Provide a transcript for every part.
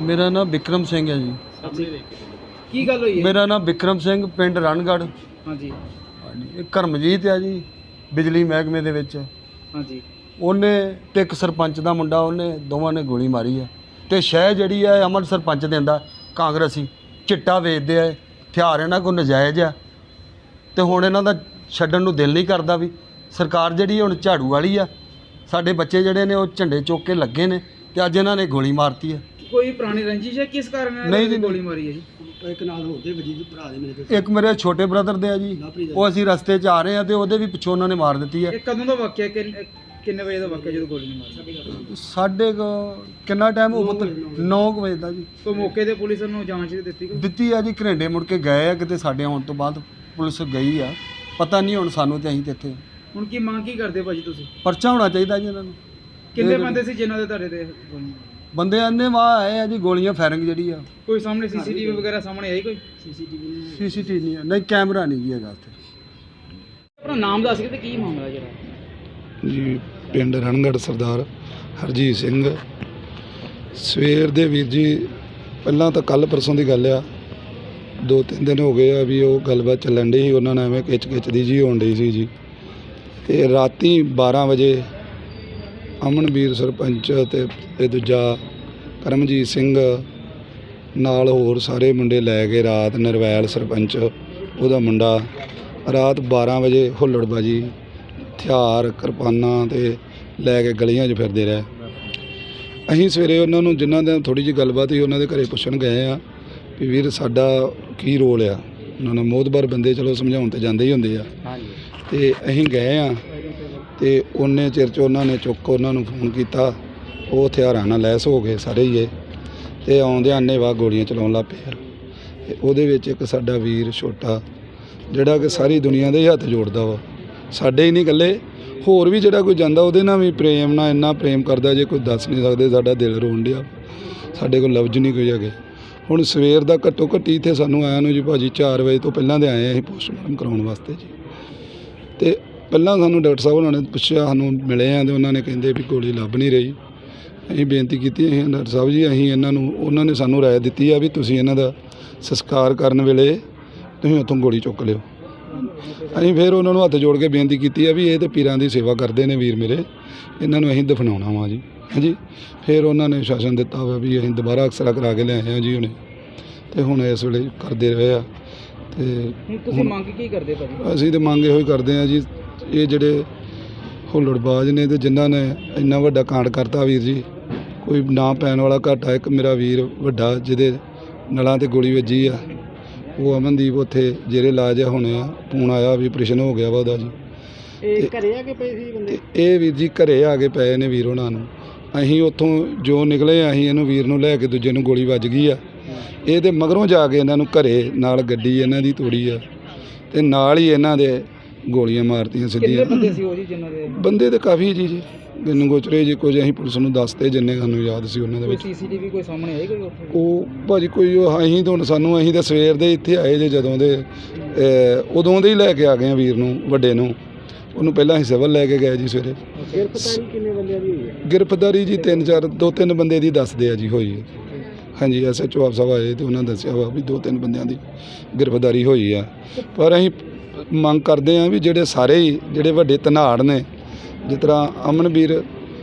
ਮੇਰਾ ਨਾਮ ਵਿਕਰਮ ਸਿੰਘ ਹੈ ਜੀ। ਕੀ ਗੱਲ ਹੋਈ ਹੈ? ਮੇਰਾ ਨਾਮ ਵਿਕਰਮ ਸਿੰਘ ਪਿੰਡ ਰਣਗੜ੍ਹ। ਹਾਂਜੀ। ਹਾਂਜੀ। ਇਹ ਕਰਮਜੀਤ ਹੈ ਜੀ ਬਿਜਲੀ ਮਹਿਕਮੇ ਦੇ ਵਿੱਚ। ਹਾਂਜੀ। ਉਹਨੇ ਤੇ ਇੱਕ ਸਰਪੰਚ ਦਾ ਮੁੰਡਾ ਉਹਨੇ ਦੋਵਾਂ ਨੇ ਗੋਲੀ ਮਾਰੀ ਹੈ। ਤੇ ਸ਼ਹਿ ਜਿਹੜੀ ਹੈ ਅਮਨ ਸਰਪੰਚ ਦਿੰਦਾ ਕਾਂਗਰਸੀ ਚਿੱਟਾ ਵੇਚਦੇ ਆ ਇਹ। ਹਥਿਆਰ ਇਹਨਾਂ ਕੋਲ ਨਜਾਇਜ਼ ਆ। ਤੇ ਹੁਣ ਇਹਨਾਂ ਦਾ ਛੱਡਣ ਨੂੰ ਦਿਲ ਨਹੀਂ ਕਰਦਾ ਵੀ ਸਰਕਾਰ ਜਿਹੜੀ ਹੁਣ ਝਾੜੂ ਵਾਲੀ ਆ ਸਾਡੇ ਬੱਚੇ ਜਿਹੜੇ ਨੇ ਉਹ ਝੰਡੇ ਚੁੱਕ ਕੇ ਲੱਗੇ ਨੇ ਤੇ ਅੱਜ ਇਹਨਾਂ ਨੇ ਗੋਲੀ ਮਾਰਤੀ ਹੈ ਕੋਈ ਪੁਰਾਣੀ ਰੰਜਿਸ਼ ਹੈ? ਕਿਸ ਕਾਰਨ ਇਹਨਾਂ ਨਹੀਂ ਨੇ ਜੀ, ਨਹੀਂ। ਗੋਲੀ ਮਾਰੀ ਹੈ ਜੀ? ਇੱਕ ਮੇਰੇ ਛੋਟੇ ਬ੍ਰਦਰ ਦੇ ਆ ਜੀ। ਉਹ ਅਸੀਂ ਰਸਤੇ 'ਚ ਆ ਰਹੇ ਆ ਤੇ ਉਹਦੇ ਵੀ ਪਿੱਛੋਂ ਉਹਨਾਂ ਨੇ ਮਾਰ ਦਿੱਤੀ ਹੈ। ਇਹ ਕਦੋਂ ਦਾ ਵਾਕਿਆ? ਕਿ- ਕਿੰਨੇ ਵਜੇ ਦਾ ਵਾਕਿਆ ਜਦੋਂ ਗੋਲੀ ਮਾਰੀ? ਸਾਡੇ ਕੋ ਕਿੰਨਾ ਟਾਈਮ ਉਹ ਪੁੱਤ 9 ਵਜੇ ਦਾ ਜੀ। ਕੋਈ ਮੌਕੇ ਤੇ ਪੁਲਿਸ ਨੂੰ ਜਾਂਚ ਦੇ ਦਿੱਤੀ ਦਿੱਤੀ ਆ ਜੀ ਘਰੇਂਡੇ ਮੁੜ ਕੇ ਗਏ ਆ ਕਿਤੇ ਸਾਡੇ ਆਉਣ ਤੋਂ ਬਾਅਦ ਪੁਲਿਸ ਗਈ ਆ। ਪਤਾ ਨਹੀਂ ਹੁਣ ਸਾਨੂੰ ਤੇ ਅਸੀਂ ਤੇ ਇੱਥੇ। ਹੁਣ ਕੀ ਮੰਗ ਕੀ ਕਰਦੇ ਭਾਜੀ ਤੁਸੀਂ? ਪਰਚਾ ਹੋਣਾ ਚਾਹੀਦਾ ਜੀ ਇਹਨਾਂ ਨੂੰ। ਕਿੰਨੇ ਇਹ- ਬੰਦੇ ਸੀ ਜਿਨ੍ਹਾਂ ਦੇ ਤੁਹਾਡੇ ਤੇ ਗੋਲੀ ਮਾਰੀ? ਬੰਦੇ ਅੰਨੇ ਵਾਹ ਆਏ ਆ ਜੀ ਗੋਲੀਆਂ ਫਾਇਰਿੰਗ ਜਿਹੜੀ ਆ। ਕੋਈ ਸਾਹਮਣੇ ਸੀਸੀਟੀਵੀ ਵਗੈਰਾ ਸਾਹਮਣੇ ਆਈ ਕੋਈ? ਸੀਸੀਟੀਵੀ ਨਹੀਂ ਆ। ਨਹੀਂ ਕੈਮਰਾ ਨਹੀਂ ਜੀ ਹੈਗਾ ਉੱਥੇ। ਆਪਣਾ ਨਾਮ ਦੱਸ ਕੇ ਤੇ ਕੀ ਮਾਮਲਾ ਜਿਹੜਾ? ਜੀ ਪਿੰਡ ਰਣਗੜ੍ਹ ਸਰਦਾਰ ਹਰਜੀਤ ਸਿੰਘ। ਸਵੇਰ ਦੇ ਵੀਰ ਜੀ ਪਹਿਲਾਂ ਤਾਂ ਕੱਲ ਪਰਸੋਂ ਦੀ ਗੱਲ ਆ। ਦੋ ਤਿੰਨ ਦਿਨ ਹੋ ਗਏ ਆ ਵੀ ਉਹ ਗੱਲਬਾਤ ਚੱਲਣ ਡਈ ਸੀ। ਉਹਨਾਂ ਨਾਲ ਐਵੇਂ ਕਿਚ ਕਿਚ ਦੀ ਜੀ ਹੋਣ ਡਈ ਸੀ ਜੀ। ਤੇ ਰਾਤੀ 12 ਵਜੇ ਅਮਨਵੀਰ ਸਰਪੰਚ ਤੇ ਇਹ ਦੂਜਾ ਕਰਮਜੀਤ ਸਿੰਘ ਨਾਲ ਹੋਰ ਸਾਰੇ ਮੁੰਡੇ ਲੈ ਕੇ ਰਾਤ ਨਰਵੈਲ ਸਰਪੰਚ ਉਹਦਾ ਮੁੰਡਾ ਰਾਤ 12 ਵਜੇ ਹੁੱਲੜਬਾਜੀ ਹਥਿਆਰ ਕਿਰਪਾਨਾਂ ਤੇ ਲੈ ਕੇ ਗਲੀਆਂ 'ਚ ਫਿਰਦੇ ਰਹੇ। ਅਸੀਂ ਸਵੇਰੇ ਉਹਨਾਂ ਨੂੰ ਜਿਨ੍ਹਾਂ ਦੇ ਥੋੜੀ ਜਿਹੀ ਗੱਲਬਾਤ ਸੀ ਉਹਨਾਂ ਦੇ ਘਰੇ ਪੁੱਛਣ ਗਏ ਆ ਵੀ ਵੀਰ ਸਾਡਾ ਕੀ ਰੋਲ ਆ? ਉਹਨਾਂ ਨੂੰ ਮੋਦਬਰ ਬੰਦੇ ਚਲੋ ਸਮਝਾਉਣ ਤੇ ਜਾਂਦੇ ਹੀ ਹੁੰਦੇ ਆ। ਹਾਂਜੀ। ਤੇ ਅਸੀਂ ਗਏ ਆ ਤੇ ਉਹਨੇ ਚਿਰ ਚ ਉਹਨਾਂ ਨੇ ਚੁੱਕ ਉਹਨਾਂ ਨੂੰ ਫੋਨ ਕੀਤਾ। ਉਹ ਹਥਿਆਰਾਂ ਨਾਲ ਲੈਸ ਹੋ ਗਏ ਸਾਰੇ ਹੀ ਇਹ। ਤੇ ਆਉਂਦਿਆਂ ਅੰਨ੍ਹੇਵਾਹ ਗੋਲੀਆਂ ਚਲਾਉਣ ਲੱਗ ਪਏ ਆ ਤੇ ਉਹਦੇ ਵਿੱਚ ਇੱਕ ਸਾਡਾ ਵੀਰ ਛੋਟਾ, ਜਿਹੜਾ ਕਿ ਸਾਰੀ ਦੁਨੀਆ ਦੇ ਹੀ ਹੱਥ ਜੋੜਦਾ ਵਾ। ਸਾਡੇ ਹੀ ਨਹੀਂ ਇਕੱਲੇ, ਹੋਰ ਵੀ ਜਿਹੜਾ ਕੋਈ ਜਾਂਦਾ, ਉਹਦੇ ਨਾਲ ਵੀ ਪ੍ਰੇਮ ਨਾਲ ਇੰਨਾ ਪ੍ਰੇਮ ਕਰਦਾ, ਜੇ ਕੋਈ ਦੱਸ ਨਹੀਂ ਸਕਦੇ, ਸਾਡਾ ਦਿਲ ਰੋਣ ਡਿਆ। ਸਾਡੇ ਕੋਲ ਲਫ਼ਜ਼ ਨਹੀਂ ਕੋਈ ਹੈਗੇ। ਹੁਣ ਸਵੇਰ ਦਾ ਘੱਟੋ ਘੱਟੀ ਇੱਥੇ ਸਾਨੂੰ ਆਇਆ ਨੂੰ ਜੀ ਭਾਜੀ 4 ਵਜੇ ਤੋਂ ਪਹਿਲਾਂ ਦੇ ਆਏ ਆ ਅਸੀਂ ਪੋਸਟਮਾਰਟਮ ਕਰਾਉਣ ਵਾਸਤੇ ਜੀ। ਤੇ ਪਹਿਲਾਂ ਸਾਨੂੰ ਡਾਕਟਰ ਸਾਹਿਬ ਉਹਨਾਂ ਨੇ ਪੁੱਛਿਆ ਸਾਨੂੰ ਮਿਲੇ ਆ ਤੇ ਉਹਨਾਂ ਨੇ ਕਹਿੰਦੇ ਵੀ ਗੋਲੀ ਲੱਭ ਨਹੀਂ ਰਹੀ। ਅਸੀਂ ਬੇਨਤੀ ਕੀਤੀ ਅਸੀਂ ਡਾਕਟਰ ਸਾਹਿਬ ਜੀ ਅਸੀਂ ਇਹਨਾਂ ਨੂੰ ਉਹਨਾਂ ਨੇ ਸਾਨੂੰ ਰਾਏ ਦਿੱਤੀ ਆ ਵੀ ਤੁਸੀਂ ਇਹਨਾਂ ਦਾ ਸੰਸਕਾਰ ਕਰਨ ਵੇਲੇ ਤੁਸੀਂ ਉੱਥੋਂ ਗੋਲੀ ਚੁੱਕ ਲਿਓ। ਅਸੀਂ ਫਿਰ ਉਹਨਾਂ ਨੂੰ ਹੱਥ ਜੋੜ ਕੇ ਬੇਨਤੀ ਕੀਤੀ ਆ ਵੀ ਇਹ ਤੇ ਪੀਰਾਂ ਦੀ ਸੇਵਾ ਕਰਦੇ ਨੇ ਵੀਰ ਮੇਰੇ ਇਹਨਾਂ ਨੂੰ ਅਸੀਂ ਦਫਨਾਉਣਾ ਵਾ ਜੀ। ਹਾਂਜੀ ਫਿਰ ਉਹਨਾਂ ਨੇ ਸ਼ਾਸਨ ਦਿੱਤਾ ਹੋਇਆ ਵੀ ਅਸੀਂ ਦੁਬਾਰਾ ਅਕਸਰਾ ਕਰਾ ਕੇ ਲਿਆਏ ਆ ਜੀ ਹੁਣੇ। ਤੇ ਹੁਣ ਇਸ ਵੇਲੇ ਕਰਦੇ ਰਹੇ ਆ ਤੇ ਤੁਸੀਂ ਮੰਗ ਕੀ ਕਰਦੇ ਭਾਜੀ? ਅਸੀਂ ਤੇ ਮੰਗ ਇਹੋ ਹੀ ਕਰਦੇ ਆ ਜੀ ਇਹ ਜਿਹੜੇ ਹੁੱਲੜਬਾਜ਼ ਨੇ ਤੇ ਜਿਨ੍ਹਾਂ ਨੇ ਇੰਨਾ ਵੱਡਾ ਕਾਂਡ ਕਰਤਾ ਵੀਰ ਜੀ ਕੋਈ ਨਾ ਪੈਣ ਵਾਲਾ ਘਾਟਾ ਇੱਕ ਮੇਰਾ ਵੀਰ ਵੱਡਾ ਜਿਹਦੇ ਨਲਾਂ ਤੇ ਗੋਲੀ ਵੱਜੀ ਆ ਉਹ ਅਮਨਦੀਪ ਉੱਥੇ ਜਿਹੜੇ ਇਲਾਜ ਹੋਣੇ ਆ ਫੋਨ ਆਇਆ ਵੀ ਆਪਰੇਸ਼ਨ ਹੋ ਗਿਆ ਵਾ ਉਹਦਾ ਜੀ। ਇਹ ਘਰੇ ਆ ਕੇ ਪਏ ਸੀ ਬੰਦੇ? ਇਹ ਵੀਰ ਜੀ ਘਰੇ ਆ ਕੇ ਪਏ ਨੇ ਵੀਰ ਉਹਨਾਂ ਨੂੰ। ਅਸੀਂ ਉੱਥੋਂ ਜੋ ਨਿਕਲੇ ਅਸੀਂ ਇਹਨੂੰ ਵੀਰ ਨੂੰ ਲੈ ਕੇ ਦੂਜੇ ਨੂੰ ਗੋਲੀ ਵੱਜ ਗਈ ਆ। ਇਹ ਤੇ ਮਗਰੋਂ ਜਾ ਕੇ ਇਹਨਾਂ ਨੂੰ ਘਰੇ ਨਾਲ ਗੱਡੀ ਇਹਨਾਂ ਦੀ ਤੋੜੀ ਆ। ਤੇ ਨਾਲ ਹੀ ਇਹਨਾਂ ਦੇ ਗੋਲੀਆਂ ਮਾਰਤੀਆਂ ਕਿੰਨੇ ਸਿੱਧੀਆਂ। ਬੰਦੇ ਸੀ ਉਹ ਜੀ ਜਿਨ੍ਹਾਂ ਦੇ? ਬੰਦੇ ਤੇ ਕਾਫੀ ਜੀ ਜੀ। ਗਿਣ ਗੋਚਰੇ ਜੀ ਕੁਝ ਅਸੀਂ ਪੁਲਿਸ ਨੂੰ ਦੱਸਤੇ ਜਿੰਨੇ ਸਾਨੂੰ ਯਾਦ ਸੀ ਉਹਨਾਂ ਦੇ ਕੋਈ ਵਿੱਚ। ਸੀਸੀਟੀਵੀ ਕੋਈ ਸਾਹਮਣੇ ਆਈ ਕੋਈ ਉੱਥੇ? ਉਹ ਭਾਜੀ ਕੋਈ ਉਹ ਅਸੀਂ ਤਾਂ ਹੁਣ ਸਾਨੂੰ ਅਸੀਂ ਤਾਂ ਸਵੇਰ ਦੇ ਇੱਥੇ ਆਏ ਜੇ ਜਦੋਂ ਦੇ ਅਹ, ਉਦੋਂ ਦੇ ਹੀ ਲੈ ਕੇ ਆ ਗਏ ਆ ਵੀਰ ਨੂੰ ਵੱਡੇ ਨੂੰ। ਉਹਨੂੰ ਪਹਿਲਾਂ ਅਸੀਂ ਸਿਵਲ ਲੈ ਕੇ ਗਏ ਜੀ ਸਵੇਰੇ। ਗ੍ਰਿਫਤਾਰੀ ਕਿੰਨੇ ਬੰਦਿਆਂ ਦੀ ਹੋਈ ਹੈ? ਗ੍ਰਿਫਤਾਰੀ ਜੀ ਤਿੰਨ ਚਾਰ ਦੋ ਤਿੰਨ ਬੰਦੇ ਦੀ ਦੱਸਦੇ ਆ ਜੀ ਹੋਈ ਹੈ। ਹਾਂਜੀ ਐਸਐਚਓ ਆਪ ਸਾਹਿਬ ਆਏ ਤੇ ਉਹਨਾਂ ਦੱਸਿਆ ਵਾ ਵੀ ਦੋ ਤਿੰਨ ਬੰਦਿਆਂ ਦੀ ਗ੍ਰਿਫਤਾਰੀ ਹੋਈ ਆ। ਪਰ ਅਸੀਂ ਮੰਗ ਕਰਦੇ ਆ ਵੀ ਜਿਹੜੇ ਸਾਰੇ ਹੀ ਜਿਹੜੇ ਵੱਡੇ ਧਨਾੜ ਨੇ ਜਿਸ ਤਰ੍ਹਾਂ ਅਮਨਵੀਰ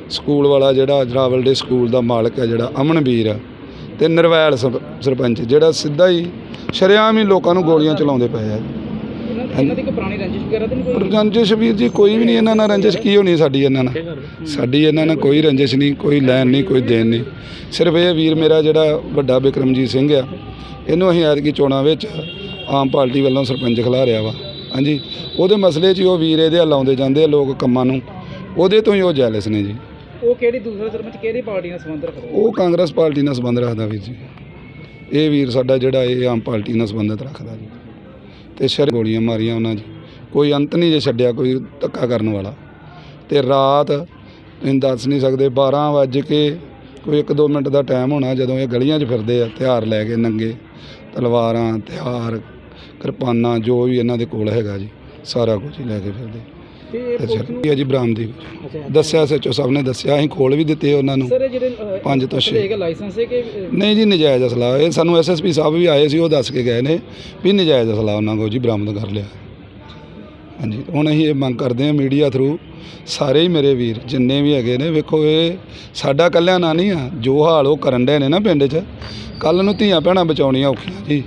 ਸਕੂਲ ਵਾਲਾ ਜਿਹੜਾ ਜਰਾਵਲ ਦੇ ਸਕੂਲ ਦਾ ਮਾਲਕ ਹੈ ਜਿਹੜਾ ਅਮਨਵੀਰ ਆ ਤੇ ਨਰਵੈਲ ਸਰਪ- ਸਰਪੰਚ ਜਿਹੜਾ ਸਿੱਧਾ ਹੀ ਸ਼ਰੇਆਮ ਹੀ ਲੋਕਾਂ ਨੂੰ ਗੋਲੀਆਂ ਚਲਾਉਂਦੇ ਪਏ ਆ। ਇਹਨਾਂ ਇਹਨਾਂ ਦੀ ਕੋਈ ਪੁਰਾਣੀ ਰੰਜਿਸ਼ ਵਗੈਰਾ ਤਾਂ ਨਹੀਂ ਕੋਈ? ਰੰਜਿਸ਼ ਵੀਰ ਜੀ ਕੋਈ ਵੀ ਨਹੀਂ ਇਹਨਾਂ ਨਾਲ ਰੰਜਿਸ਼ ਕੀ ਹੋਣੀ ਸਾਡੀ ਇਹਨਾਂ ਨਾਲ? ਸਾਡੀ ਇਹਨਾਂ ਨਾਲ ਕੋਈ ਰੰਜਿਸ਼ ਨਹੀਂ ਕੋਈ ਲੈਣ ਨਹੀਂ ਕੋਈ ਦੇਣ ਨਹੀਂ। ਸਿਰਫ ਇਹ ਵੀਰ ਮੇਰਾ ਜਿਹੜਾ ਵੱਡਾ ਬਿਕਰਮਜੀਤ ਸਿੰਘ ਆ ਇਹਨੂੰ ਅਸੀਂ ਐਤਕੀ ਚੋਣਾਂ ਵਿੱਚ ਆਮ ਪਾਰਟੀ ਵੱਲੋਂ ਸਰਪੰਚ ਖਿਲਾ ਰਿਹਾ ਵਾ। ਹਾਂਜੀ। ਉਹਦੇ ਮਸਲੇ 'ਚ ਹੀ ਉਹ ਵੀਰ ਇਹਦੇ ਲਾਉਂਦੇ ਜਾਂਦੇ ਆ ਲੋਕ ਕੰਮਾਂ ਨੂੰ। ਉਹਦੇ ਤੋਂ ਹੀ ਉਹ ਜੈਲਸ ਨੇ ਜੀ। ਉਹ ਕਿਹੜੀ ਦੂਸਰਾ ਸਰਪੰਚ ਕਿਹੜੀ ਪਾਰਟੀ ਨਾਲ ਸੰਬੰਧ ਰੱਖਦਾ? ਉਹ ਕਾਂਗਰਸ ਪਾਰਟੀ ਨਾਲ ਸੰਬੰਧ ਰੱਖਦਾ ਵੀਰ ਜੀ। ਇਹ ਵੀਰ ਸਾਡਾ ਜਿਹੜਾ ਇਹ ਆਮ ਪਾਰਟੀ ਨਾਲ ਸੰਬੰਧਿਤ ਰੱਖਦਾ ਜੀ। ਤੇ ਸ਼ਰ ਗੋਲੀਆਂ ਮਾਰੀਆਂ ਉਹਨਾਂ ਜੀ। ਕੋਈ ਅੰਤ ਨਹੀਂ ਜੇ ਛੱਡਿਆ ਕੋਈ ਧੱਕਾ ਕਰਨ ਵਾਲਾ। ਤੇ ਰਾਤ ਤੁਸੀਂ ਦੱਸ ਨਹੀਂ ਸਕਦੇ 12 ਵਜੇ ਕੇ ਕੋਈ 1-2 ਮਿੰਟ ਦਾ ਟਾਈਮ ਹੋਣਾ ਜਦੋਂ ਇਹ ਗਲੀਆਂ 'ਚ ਫਿਰਦੇ ਆ ਹਥਿਆਰ ਲੈ ਕੇ ਨੰਗੇ ਤਲਵਾਰਾਂ ਹਥਿਆਰ ਕਿਰਪਾਨਾਂ ਜੋ ਵੀ ਇਹਨਾਂ ਦੇ ਕੋਲ ਹੈਗਾ ਜੀ ਸਾਰਾ ਕੁਝ ਹੀ ਲੈ ਕੇ ਫਿਰਦੇ। ਤੇ ਇਹ ਜੀ ਬਰਾਮਦੀ ਦੱਸਿਆ ਸੱਚੋ ਸਾਹਿਬ ਨੇ ਦੱਸਿਆ ਅਸੀਂ ਕੋਲ ਵੀ ਦਿੱਤੇ ਉਹਨਾਂ ਨੂੰ। ਸਰ ਜਿਹੜੇ ਪੰਜ ਤੋਂ ਛੇ। ਹੈਗਾ ਲਾਇਸੈਂਸ ਹੈ ਕਿ ਅ, ਨਹੀਂ ਜੀ ਨਜਾਇਜ਼ ਅਸਲਾ। ਇਹ ਸਾਨੂੰ ਐਸਐਸਪੀ ਸਾਹਿਬ ਵੀ ਆਏ ਸੀ ਉਹ ਦੱਸ ਕੇ ਗਏ ਨੇ ਵੀ ਨਜਾਇਜ਼ ਅਸਲਾ ਉਹਨਾਂ ਕੋਲ ਜੀ ਬਰਾਮਦ ਕਰ ਲਿਆ। ਹਾਂਜੀ ਹੁਣ ਅਸੀਂ ਇਹ ਮੰਗ ਕਰਦੇ ਹਾਂ ਮੀਡੀਆ ਥਰੂ ਸਾਰੇ ਹੀ ਮੇਰੇ ਵੀਰ ਜਿੰਨੇ ਵੀ ਹੈਗੇ ਨੇ ਵੇਖੋ ਇਹ ਸਾਡਾ ਕੱਲਿਆਂ ਨਾ ਨਹੀਂ ਆ ਜੋ ਹਾਲ ਉਹ ਕਰਨ ਦੇ ਨੇ ਨਾ ਪਿੰਡ 'ਚ ਕੱਲ ਨੂੰ ਧੀਆਂ ਭੈਣਾਂ ਬਚਾਉਣੀਆਂ ਔਖੀਆਂ ਜੀ।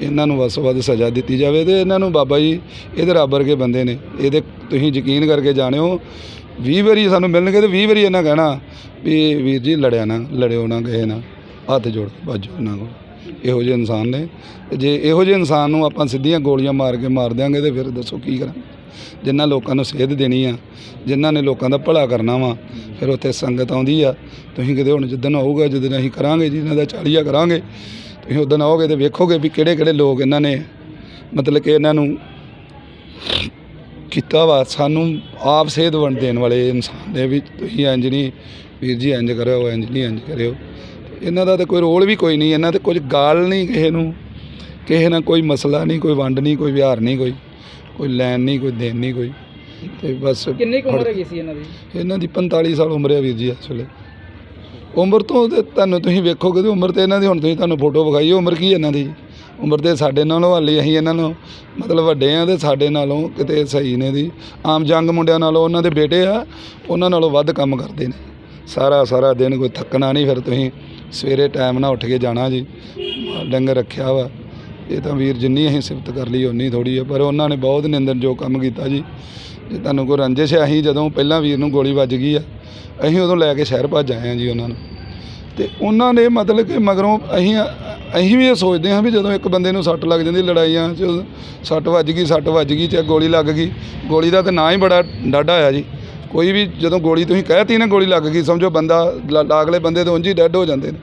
ਇਹਨਾਂ ਨੂੰ ਵੱਧ ਤੋਂ ਵੱਧ ਸਜ਼ਾ ਦਿੱਤੀ ਜਾਵੇ ਤੇ ਇਹਨਾਂ ਨੂੰ ਬਾਬਾ ਜੀ, ਇਹਦੇ ਰੱਬ ਵਰਗੇ ਬੰਦੇ ਨੇ। ਇਹਦੇ ਤੁਸੀਂ ਯਕੀਨ ਕਰਕੇ ਜਾਣਿਓ 20 ਵਾਰੀ ਸਾਨੂੰ ਮਿਲਣਗੇ ਤੇ 20 ਵਾਰੀ ਇਹਨਾਂ ਕਹਿਣਾ ਵੀ ਵੀਰ ਜੀ ਲੜਿਆ ਨਾ, ਲੜਿਓ ਨਾ ਗਏ ਨਾ ਹੱਥ ਜੋੜ ਕੇ ਭੱਜੋ ਇਹਨਾਂ ਕੋਲ। ਇਹੋ ਜਿਹੇ ਇਨਸਾਨ ਨੇ। ਤੇ ਜੇ ਇਹੋ ਜਿਹੇ ਇਨਸਾਨ ਨੂੰ ਆਪਾਂ ਸਿੱਧੀਆਂ ਗੋਲੀਆਂ ਮਾਰ ਕੇ ਮਾਰ ਦਿਆਂਗੇ ਤੇ ਫਿਰ ਦੱਸੋ ਕੀ ਕਰਾਂਗੇ ਜਿਨ੍ਹਾਂ ਲੋਕਾਂ ਨੂੰ ਸੇਧ ਦੇਣੀ ਆ, ਜਿਨ੍ਹਾਂ ਨੇ ਲੋਕਾਂ ਦਾ ਭਲਾ ਕਰਨਾ ਵਾ, ਫਿਰ ਉੱਥੇ ਸੰਗਤ ਆਉਂਦੀ ਆ। ਤੁਸੀਂ ਕਿਤੇ ਹੁਣ ਜਿੱਦਣ ਆਊਗਾ, ਜਿੱਦਣ ਅਸੀਂ ਕਰਾਂਗੇ ਜੀ, ਇਹਨਾਂ ਦਾ ਚਾਲੀਆ ਕਰਾਂਗੇ। ਤੁਸੀਂ ਉਦੋਂ ਆਓਗੇ ਤੇ ਵੇਖੋਗੇ ਵੀ ਕਿਹੜੇ ਕਿਹੜੇ ਲੋਕ ਇਹਨਾਂ ਨੇ ਮਤਲਬ ਕਿ ਇਹਨਾਂ ਨੂੰ ਕੀਤਾ ਵਾ। ਸਾਨੂੰ ਆਪ ਸੇਧ ਵੰਡ ਦੇਣ ਵਾਲੇ ਇਨਸਾਨ ਨੇ ਵੀ ਤੁਸੀਂ ਇੰਜ ਨਹੀਂ ਵੀਰ ਜੀ ਇੰਜ ਕਰਿਓ ਇੰਜ ਨਹੀਂ ਇੰਜ ਕਰਿਓ। ਇਹਨਾਂ ਦਾ ਤਾਂ ਕੋਈ ਰੋਲ ਵੀ ਕੋਈ ਨਹੀਂ ਇਹਨਾਂ ਤੇ ਕੁਝ ਗਾਲ ਨਹੀਂ ਕਿਸੇ ਨੂੰ। ਕਿਸੇ ਨਾਲ ਕੋਈ ਮਸਲਾ ਨਹੀਂ ਕੋਈ ਵੰਡ ਨਹੀਂ ਕੋਈ ਵਿਹਾਰ ਨਹੀਂ ਕੋਈ ਕੋਈ ਲੈਣ ਨਹੀਂ ਕੋਈ ਦੇਣ ਨਹੀਂ ਕੋਈ। ਤੇ ਬਸ ਕਿੰਨੀ ਕੁ ਉਮਰ ਹੈਗੀ ਸੀ ਇਹਨਾਂ ਦੀ? ਇਹਨਾਂ ਦੀ 45 ਸਾਲ ਉਮਰ ਹੈ ਵੀਰ ਜੀ ਇਸ ਵੇਲੇ। ਉਮਰ ਤੋਂ ਤੇ ਤੁਹਾਨੂੰ ਤੁਸੀਂ ਵੇਖੋਗੇ ਤੇ ਉਮਰ ਤੇ ਇਹਨਾਂ ਦੀ, ਹੁਣ ਤੁਸੀਂ ਤੁਹਾਨੂੰ ਫੋਟੋ ਵਿਖਾਈ ਉਮਰ ਕੀ ਇਹਨਾਂ ਦੀ? ਉਮਰ ਤੇ ਸਾਡੇ ਨਾਲੋਂ ਹਾਲੇ ਅਸੀਂ ਇਹਨਾਂ ਨੂੰ ਮਤਲਬ ਵੱਡੇ ਆ ਤੇ ਸਾਡੇ ਨਾਲੋਂ ਕਿਤੇ ਸਹੀ ਨੇ ਦੀ ਆਮ ਜੰਗ ਮੁੰਡਿਆਂ ਨਾਲੋਂ ਉਹਨਾਂ ਦੇ ਬੇਟੇ ਆ, ਉਹਨਾਂ ਨਾਲੋਂ ਵੱਧ ਕੰਮ ਕਰਦੇ ਨੇ। ਸਾਰਾ ਸਾਰਾ ਦਿਨ ਕੋਈ ਥੱਕਣਾ ਨਹੀਂ, ਫਿਰ ਤੁਸੀਂ ਸਵੇਰੇ ਟਾਈਮ ਨਾਲ ਉੱਠ ਕੇ ਜਾਣਾ ਜੀ। ਡੰਗਰ ਰੱਖਿਆ ਵਾ। ਇਹ ਤਾਂ ਵੀਰ ਜਿੰਨੀ ਅਸੀਂ ਸਿਫਤ ਕਰ ਲਈ ਉਨੀ ਥੋੜੀ ਆ, ਪਰ ਉਹਨਾਂ ਨੇ ਬਹੁਤ ਨਿੰਦਨ ਕੰਮ ਕੀਤਾ ਜੀ। ਜੇ ਤੁਹਾਨੂੰ ਕੋਈ ਰੰਜਿਸ਼ ਹੈ? ਅਸੀਂ ਜਦੋਂ ਪਹਿਲਾਂ ਵੀਰ ਨੂੰ ਗੋਲੀ ਵੱਜ ਗਈ ਆ, ਅਸੀਂ ਉਦੋਂ ਲੈ ਕੇ ਸ਼ਹਿਰ ਭੱਜ ਆਏ ਆ ਜੀ ਉਹਨਾਂ ਨੂੰ। ਤੇ ਉਹਨਾਂ ਨੇ ਮਤਲਬ ਕਿ ਮਗਰੋਂ ਅਸੀਂ ਅਸੀਂ ਵੀ ਇਹ ਸੋਚਦੇ ਹਾਂ ਵੀ ਜਦੋਂ ਇੱਕ ਬੰਦੇ ਨੂੰ ਸੱਟ ਲੱਗ ਜਾਂਦੀ ਲੜਾਈਆਂ 'ਚ ਸੱਟ ਵੱਜ ਗਈ, ਸੱਟ ਵੱਜ ਗਈ, ਚਾਹੇ ਗੋਲੀ ਲੱਗ ਗਈ, ਗੋਲੀ ਦਾ ਤਾਂ ਨਾਂ ਹੀ ਬੜਾ ਡਾਢਾ ਆ ਜੀ। ਕੋਈ ਵੀ ਜਦੋਂ ਗੋਲੀ ਤੁਸੀਂ ਕਹਿਤੀ ਨਾ ਗੋਲੀ ਲੱਗ ਗਈ, ਸਮਝੋ ਬੰਦਾ ਲ- ਬੰਦੇ ਤਾਂ ਉਂਝ ਹੀ ਡੈੱਡ ਹੋ ਜਾਂਦੇ ਨੇ।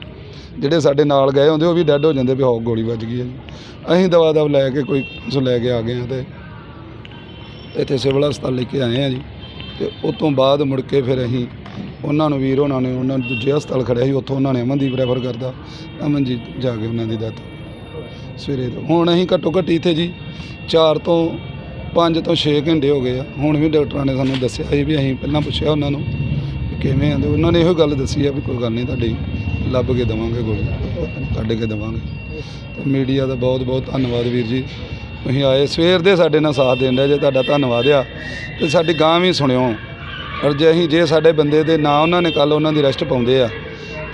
ਜਿਹੜੇ ਸਾਡੇ ਨਾਲ ਗਏ ਹੁੰਦੇ, ਉਹ ਵੀ ਡੈੱਡ ਹੋ ਜਾਂਦੇ ਵੀ ਹੋ, ਗੋਲੀ ਵੱਜ ਗਈ ਹੈ ਜੀ। ਅਸੀਂ ਦਵਾ ਦਵ ਲੈ ਕੇ ਕੋਈ, ਉਸ ਲੈ ਕੇ ਆ ਗਏ ਹਾਂ ਤੇ ਇੱਥੇ ਸਿਵਲ ਹਸਪਤਾਲ ਲੈ ਕੇ ਆਏ ਆ ਜੀ। ਤੇ ਉਸ ਤੋਂ ਬਾਅਦ ਮੁੜ ਕੇ ਫਿਰ ਅਸੀਂ ਉਹਨਾਂ ਨੂੰ ਵੀਰ, ਉਹਨਾਂ ਨੇ ਉਹਨਾਂ ਨੂੰ ਦੂਜੇ ਹਸਪਤਾਲ ਖੜਿਆ ਸੀ, ਉੱਥੋਂ ਉਹਨਾਂ ਨੇ ਅਮਨਦੀਪ ਰੈਫਰ ਕਰਦਾ ਅਮਨਜੀਤ ਜਾ ਕੇ ਉਹਨਾਂ ਦੀ ਦੱਤ ਸਵੇਰੇ ਤੋਂ। ਹੁਣ ਅਸੀਂ ਘੱਟੋ ਘੱਟ ਇੱਥੇ ਜੀ 4 ਤੋਂ 5 ਤੋਂ 6 ਘੰਟੇ ਹੋ ਗਏ ਆ। ਹੁਣ ਵੀ ਡਾਕਟਰਾਂ ਨੇ ਸਾਨੂੰ ਦੱਸਿਆ ਜੀ ਵੀ ਅਸੀਂ ਪਹਿਲਾਂ ਪੁੱਛਿਆ ਉਹਨਾਂ ਨੂੰ ਕਿਵੇਂ ਆ। ਉਹਨਾਂ ਨੇ ਇਹੋ ਗੱਲ ਦੱਸੀ ਆ ਵੀ ਕੋਈ ਗੱਲ ਨਹੀਂ, ਤੁਹਾਡੀ ਲੱਭ ਕੇ ਦੇਵਾਂਗੇ ਗੋਲੀ। ਕੱਢ ਕੇ ਦੇਵਾਂਗੇ। ਤੇ ਮੀਡੀਆ ਦਾ ਬਹੁਤ ਬਹੁਤ ਧੰਨਵਾਦ ਵੀਰ ਜੀ। ਤੁਸੀਂ ਆਏ, ਸਵੇਰ ਦੇ ਸਾਡੇ ਨਾਲ ਸਾਥ ਦੇਣ ਦੇ ਜੇ, ਤੁਹਾਡਾ ਧੰਨਵਾਦ ਆ। ਤੇ ਸਾਡੀ ਗਾਂ ਵੀ ਸੁਣਿਓ। ਔਰ ਜੇ ਅਸੀਂ, ਜੇ ਸਾਡੇ ਬੰਦੇ ਦੇ ਨਾਂ ਉਹਨਾਂ ਨੇ ਕੱਲ ਉਹਨਾਂ ਦੀ ਰੈਸਟ ਪਾਉਂਦੇ ਆ,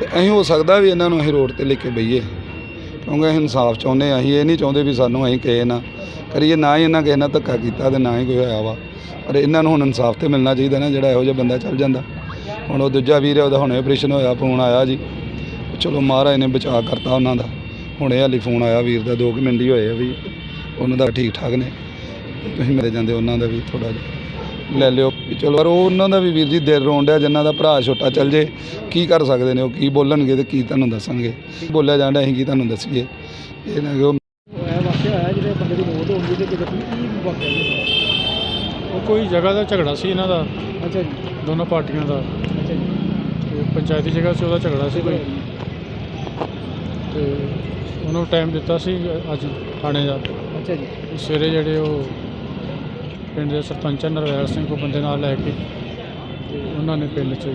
ਤੇ ਅਸੀਂ ਹੋ ਸਕਦਾ ਵੀ ਇਹਨਾਂ ਨੂੰ ਅਸੀਂ ਰੋਡ ਤੇ ਲੈ ਕੇ ਬਈਏ। ਕਿਉਂਕਿ ਅਸੀਂ ਇਨਸਾਫ ਚਾਹੁੰਦੇ ਹਾਂ ਅਸੀਂ ਇਹ ਨਹੀਂ ਚਾਹੁੰਦੇ ਵੀ ਸਾਨੂੰ ਅਸੀਂ ਕਿਸੇ ਨਾ ਕਰੀਏ, ਨਾ ਹੀ ਇਹਨਾਂ ਕਿਸੇ ਨਾਲ ਧੱਕਾ ਕੀਤਾ ਤੇ ਨਾ ਹੀ ਕੋਈ ਹੋਇਆ ਵਾ। ਪਰ ਇਹਨਾਂ ਨੂੰ ਹੁਣ ਇਨਸਾਫ ਤੇ ਮਿਲਣਾ ਚਾਹੀਦਾ ਨਾ, ਜਿਹੜਾ ਇਹੋ ਜਿਹਾ ਬੰਦਾ ਚੱਲ ਜਾਂਦਾ। ਹੁਣ ਉਹ ਦੂਜਾ ਵੀਰ ਹੈ ਉਹਦਾ ਹੁਣੇ ਆਪਰੇਸ਼ਨ ਹੋਇਆ, ਫੋਨ ਆਇਆ ਜੀ। ਚਲੋ ਮਹਾਰਾਜ ਨੇ ਬਚਾਅ ਕਰਤਾ ਉਹਨਾਂ ਦਾ। ਹੁਣੇ ਹਾਲੀ ਫੋਨ ਆਇਆ ਵੀਰ ਦਾ 2 ਮਿੰਟ ਹੀ ਹੋਏ ਆ ਵੀ। ਉਹਨਾਂ ਦਾ ਠੀਕ ਠਾਕ ਨੇ। ਤੁਸੀਂ ਮੇਰੇ ਜਾਂਦੇ ਉਹਨਾਂ ਦਾ ਵੀ ਥੋੜਾ ਜਿਹਾ ਲੈ ਲਿਓ। ਚਲੋ ਪਰ ਉਹ ਉਹਨਾਂ ਦਾ ਵੀ ਵੀਰ ਜੀ ਦਿਲ ਰੋਣ ਡਿਆ ਜਿਨ੍ਹਾਂ ਦਾ ਭਰਾ ਛੋਟਾ ਚੱਲ ਜੇ ਕੀ ਕਰ ਸਕਦੇ ਨੇ ਉਹ ਕੀ ਬੋਲਣਗੇ ਤੇ ਕੀ ਤੁਹਾਨੂੰ ਦੱਸਣਗੇ। ਬੋਲਿਆ ਜਾਂਦਾ ਅਸੀਂ ਕੀ ਤੁਹਾਨੂੰ ਦੱਸੀਏ। ਇਹ ਨਾ ਕਿ ਉਹ ਇਹ ਵਾਕਿਆ ਹੋਇਆ ਜਿਹੜੇ ਬੰਦੇ ਦੀ ਮੌਤ ਹੋ ਗਈ ਤੇ ਕਿਤੇ ਕੀ ਵਾਕਿਆ ਜੀ। ਉਹ ਕੋਈ ਜਗ੍ਹਾ ਦਾ ਝਗੜਾ ਸੀ ਇਹਨਾਂ ਦਾ ਅੱਛਾ ਜੀ। ਦੋਨੋਂ ਪਾਰਟੀਆਂ ਦਾ। ਅੱਛਾ ਜੀ। ਤੇ ਪੰਚਾਇਤੀ ਜਗ੍ਹਾ ਸੀ ਉਹਦਾ ਝਗੜਾ ਸੀ ਕੋਈ। ਤੇ ਉਹਨੂੰ ਟਾਈਮ ਦਿੱਤਾ ਸੀ ਅੱਜ ਥਾਣੇ ਦਾ। ਅੱਛਾ ਜੀ। ਸਵੇਰੇ ਜਿਹੜੇ ਉਹ ਪਿੰਡ ਦੇ ਸਰਪੰਚ ਨਰਵੈਲ ਸਿੰਘ ਕੋ ਬੰਦੇ ਨਾਲ ਲੈ ਕੇ ਤੇ ਉਹਨਾਂ ਨੇ ਪਿੰਡ 'ਚ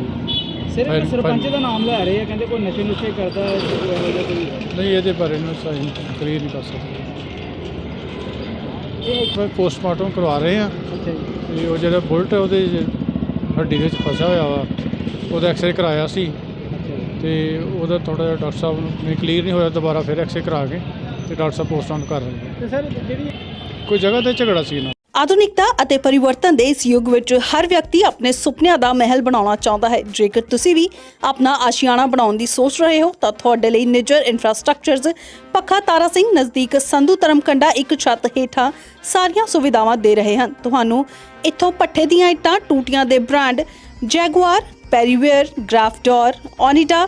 ਸਿਰਫ ਸਰਪੰਚ ਦਾ ਨਾਮ ਲੈ ਰਹੇ ਆ ਕਹਿੰਦੇ ਕੋਈ ਨਸ਼ੇ ਨੁਸ਼ੇ ਕਰਦਾ ਹੈ ਕੋਈ ਇਹੋ ਜਿਹਾ ਕੋਈ ਨਹੀਂ ਇਹਦੇ ਬਾਰੇ ਨੂੰ ਸਹੀ ਕਲੀਅਰ ਨਹੀਂ ਕਰ ਸਕਦੇ। ਇਹ ਇਹ ਪੋਸਟਮਾਰਟਮ ਕਰਵਾ ਰਹੇ ਆ। ਅੱਛਾ ਜੀ। ਤੇ ਉਹ ਜਿਹੜਾ ਬੁਲਟ ਹੈ ਉਹਦੇ 'ਚ ਹੱਡੀ ਦੇ ਵਿੱਚ ਫਸਿਆ ਹੋਇਆ ਵਾ ਉਹਦਾ ਐਕਸਰੇ ਕਰਾਇਆ ਸੀ। ਅੱਛਾ ਜੀ। ਤੇ ਉਹਦਾ ਥੋੜਾ ਜਿਹਾ ਡਾਕਟਰ ਸਾਹਿਬ ਨੂੰ ਕਲੀਅਰ ਨਹੀਂ ਹੋਇਆ ਦੁਬਾਰਾ ਫਿਰ ਐਕਸਰੇ ਕਰਾ ਕੇ। ਤੇ ਡਾਕਟਰ ਸਾਹਿਬ ਪੋਸਟਮਾਰਟਮ ਕਰ ਰਹੇ ਨੇ। ਤੇ ਸਰ ਜਿਹੜੀ ਕੋਈ ਜਗ੍ਹਾ ਤੇ ਝਗੜਾ ਸੀ ਨਾ ਆਧੁਨਿਕਤਾ ਅਤੇ ਪਰਿਵਰਤਨ ਦੇ ਇਸ ਯੁੱਗ ਵਿੱਚ ਹਰ ਵਿਅਕਤੀ ਆਪਣੇ ਸੁਪਨਿਆਂ ਦਾ ਮਹਿਲ ਬਣਾਉਣਾ ਚਾਹੁੰਦਾ ਹੈ। ਜੇਕਰ ਤੁਸੀਂ ਵੀ ਆਪਣਾ ਆਸ਼ੀਆਣਾ ਬਣਾਉਣ ਦੀ ਸੋਚ ਰਹੇ ਹੋ ਤਾਂ ਤੁਹਾਡੇ ਲਈ ਨਿਜਰ ਇਨਫਰਾਸਟ੍ਰਕਚਰਜ਼ ਪੱਖਾ ਤਾਰਾ ਸਿੰਘ ਨਜ਼ਦੀਕ ਸੰਧੂ ਧਰਮਕੰਡਾ ਇੱਕ ਛੱਤ ਹੇਠਾਂ ਸਾਰੀਆਂ ਸੁਵਿਧਾਵਾਂ ਦੇ ਰਹੇ ਹਨ। ਤੁਹਾਨੂੰ ਇੱਥੋਂ ਪੱਠੇ ਦੀਆਂ ਇੱਟਾਂ ਟੂਟੀਆਂ ਦੇ ਬ੍ਰਾਂਡ ਜੈਗੁਆਰ ਪੈਰੀਵੇਅਰ ਗ੍ਰਾਫਡੋਰ ਓਨੀਡਾ